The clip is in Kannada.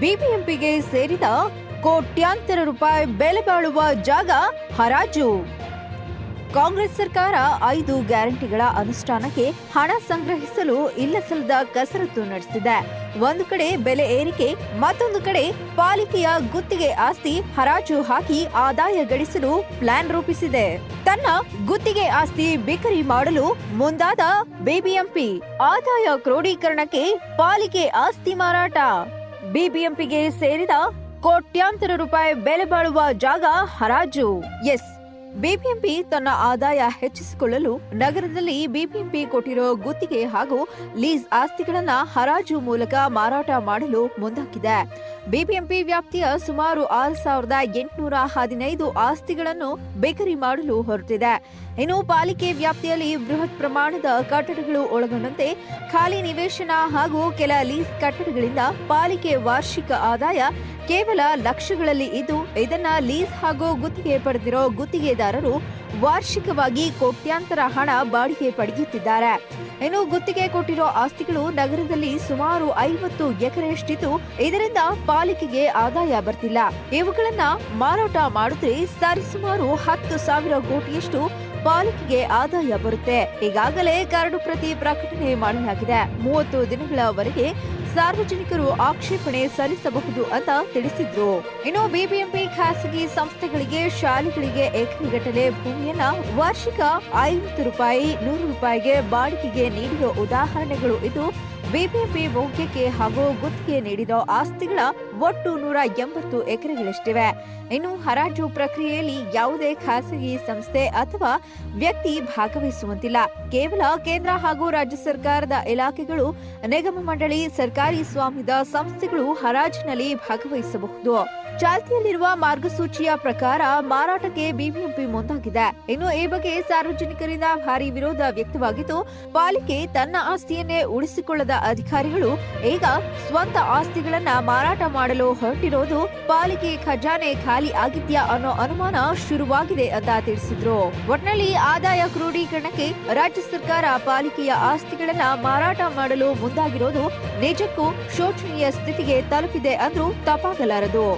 ಬಿಬಿಎಂಪಿಗೆ ಸೇರಿದ ಕೋಟ್ಯಾಂತರ ರೂಪಾಯಿ ಬೆಲೆ ಬಾಳುವ ಜಾಗ ಹರಾಜು. ಕಾಂಗ್ರೆಸ್ ಸರ್ಕಾರ ಐದು ಗ್ಯಾರಂಟಿಗಳ ಅನುಷ್ಠಾನಕ್ಕೆ ಹಣ ಸಂಗ್ರಹಿಸಲು ಇಲ್ಲಸಲ್ಲದ ಕಸರತ್ತು ನಡೆಸಿದೆ ಒಂದು ಕಡೆ ಬೆಲೆ ಏರಿಕೆ, ಮತ್ತೊಂದು ಕಡೆ ಪಾಲಿಕೆಯ ಗುತ್ತಿಗೆ ಆಸ್ತಿ ಹರಾಜು ಹಾಕಿ ಆದಾಯ ಗಳಿಸಲು ಪ್ಲಾನ್ ರೂಪಿಸಿದೆ. ತನ್ನ ಗುತ್ತಿಗೆ ಆಸ್ತಿ ಬಿಕರಿ ಮಾಡಲು ಮುಂದಾದ ಬಿಬಿಎಂಪಿ, ಆದಾಯ ಕ್ರೋಢೀಕರಣಕ್ಕೆ ಪಾಲಿಕೆ ಆಸ್ತಿ ಮಾರಾಟ. ಬಿಬಿಎಂಪಿಗೆ ಸೇರಿದ ಕೋಟ್ಯಾಂತರ ರೂಪಾಯಿ ಬೆಲೆ ಬಾಳುವ ಜಾಗ ಹರಾಜು. ಎಸ್, ಬಿಬಿಎಂಪಿ ತನ್ನ ಆದಾಯ ಹೆಚ್ಚಿಸಿಕೊಳ್ಳಲು ನಗರದಲ್ಲಿ ಬಿಬಿಎಂಪಿ ಕೊಟ್ಟಿರೋ ಗುತ್ತಿಗೆ ಹಾಗೂ ಲೀಸ್ ಆಸ್ತಿಗಳನ್ನ ಹರಾಜು ಮೂಲಕ ಮಾರಾಟ ಮಾಡಲು ಮುಂದಾಗಿದೆ. ಬಿಬಿಎಂಪಿ ವ್ಯಾಪ್ತಿಯ ಸುಮಾರು ಆರು ಸಾವಿರದ ಎಂಟುನೂರ ಹದಿನೈದು ಆಸ್ತಿಗಳನ್ನು ಬೇಕರಿ ಮಾಡಲು ಹೊರಟಿದೆ. ಇನ್ನು ಪಾಲಿಕೆ ವ್ಯಾಪ್ತಿಯಲ್ಲಿ ಬೃಹತ್ ಪ್ರಮಾಣದ ಕಟ್ಟಡಗಳು ಒಳಗೊಂಡಂತೆ ಖಾಲಿ ನಿವೇಶನ ಹಾಗೂ ಕೆಲ ಲೀಸ್ ಕಟ್ಟಡಗಳಿಂದ ಪಾಲಿಕೆ ವಾರ್ಷಿಕ ಆದಾಯ ಕೇವಲ ಲಕ್ಷಗಳಲ್ಲಿ ಇದ್ದು, ಇದನ್ನ ಲೀಸ್ ಹಾಗೂ ಗುತ್ತಿಗೆ ಪಡೆದಿರೋ ಗುತ್ತಿಗೆದಾರರು ವಾರ್ಷಿಕವಾಗಿ ಕೋಟ್ಯಾಂತರ ಹಣ ಬಾಡಿಗೆ ಪಡೆಯುತ್ತಿದ್ದಾರೆ. ಇನ್ನು ಗುತ್ತಿಗೆ ಕೊಟ್ಟಿರೋ ಆಸ್ತಿಗಳು ನಗರದಲ್ಲಿ ಸುಮಾರು ಐವತ್ತು ಎಕರೆಯಷ್ಟಿದ್ದು, ಇದರಿಂದ ಪಾಲಿಕೆಗೆ ಆದಾಯ ಬರ್ತಿಲ್ಲ. ಇವುಗಳನ್ನ ಮಾರಾಟ ಮಾಡಿದ್ರೆ ಸರಿಸುಮಾರು ಹತ್ತು ಸಾವಿರ ಕೋಟಿಯಷ್ಟು ಪಾಲಿಕೆಗೆ ಆದಾಯ ಬರುತ್ತೆ. ಈಗಾಗಲೇ ಕರಡು ಪ್ರತಿ ಪ್ರಕಟಣೆ ಮಾಡಲಾಗಿದೆ. ಮೂವತ್ತು ದಿನಗಳವರೆಗೆ ಸಾರ್ವಜನಿಕರು ಆಕ್ಷೇಪಣೆ ಸಲ್ಲಿಸಬಹುದು ಅಂತ ತಿಳಿಸಿದ್ರು. ಇನ್ನು ಬಿಬಿಎಂಪಿ ಖಾಸಗಿ ಸಂಸ್ಥೆಗಳಿಗೆ, ಶಾಲೆಗಳಿಗೆ ಎಕರೆಗಟ್ಟಲೆ ಭೂಮಿಯನ್ನ ವಾರ್ಷಿಕ ಐವತ್ತು ರೂಪಾಯಿ, ನೂರು ರೂಪಾಯಿಗೆ ಬಾಡಿಗೆಗೆ ನೀಡಿರುವ ಉದಾಹರಣೆಗಳು ಇದು ಬಿಬಿಎಂಪಿ ಮೌಖ್ಯಕ್ಕೆ ಹಾಗೂ ಗುತ್ತಿಗೆ ನೀಡಿದ ಆಸ್ತಿಗಳ ಒಟ್ಟು ನೂರ ಎಂಬತ್ತು ಎಕರೆಗಳಷ್ಟಿವೆ. ಇನ್ನು ಹರಾಜು ಪ್ರಕ್ರಿಯೆಯಲ್ಲಿ ಯಾವುದೇ ಖಾಸಗಿ ಸಂಸ್ಥೆ ಅಥವಾ ವ್ಯಕ್ತಿ ಭಾಗವಹಿಸುವಂತಿಲ್ಲ. ಕೇವಲ ಕೇಂದ್ರ ಹಾಗೂ ರಾಜ್ಯ ಸರ್ಕಾರದ ಇಲಾಖೆಗಳು, ನಿಗಮ ಮಂಡಳಿ, ಸರ್ಕಾರಿ ಸ್ವಾಮ್ಯದ ಸಂಸ್ಥೆಗಳು ಹರಾಜಿನಲ್ಲಿ ಭಾಗವಹಿಸಬಹುದು. ಚಾಲ್ತಿಯಲ್ಲಿರುವ ಮಾರ್ಗಸೂಚಿಯ ಪ್ರಕಾರ ಮಾರಾಟಕ್ಕೆ ಬಿಬಿಎಂಪಿ ಮುಂದಾಗಿದೆ. ಇನ್ನು ಈ ಬಗ್ಗೆ ಸಾರ್ವಜನಿಕರಿಂದ ಭಾರಿ ವಿರೋಧ ವ್ಯಕ್ತವಾಗಿದ್ದು, ಪಾಲಿಕೆ ತನ್ನ ಆಸ್ತಿಯನ್ನೇ ಉಳಿಸಿಕೊಳ್ಳದ ಅಧಿಕಾರಿಗಳು ಈಗ ಸ್ವಂತ ಆಸ್ತಿಗಳನ್ನ ಮಾರಾಟ ಮಾಡಲು ಹೊರಟಿರೋದು ಪಾಲಿಕೆ ಖಜಾನೆ ಖಾಲಿ ಆಗಿದ್ಯಾ ಅನ್ನೋ ಅನುಮಾನ ಶುರುವಾಗಿದೆ ಅಂತ ತಿಳಿಸಿದ್ರು. ಒಟ್ನಲ್ಲಿ ಆದಾಯ ಕ್ರೋಢೀಕರಣಕ್ಕೆ ರಾಜ್ಯ ಸರ್ಕಾರ ಪಾಲಿಕೆಯ ಆಸ್ತಿಗಳನ್ನ ಮಾರಾಟ ಮಾಡಲು ಮುಂದಾಗಿರೋದು ನಿಜಕ್ಕೂ ಶೋಚನೀಯ ಸ್ಥಿತಿಗೆ ತಲುಪಿದೆ ಅಂದ್ರೂ ತಪ್ಪಾಗಲಾರದು.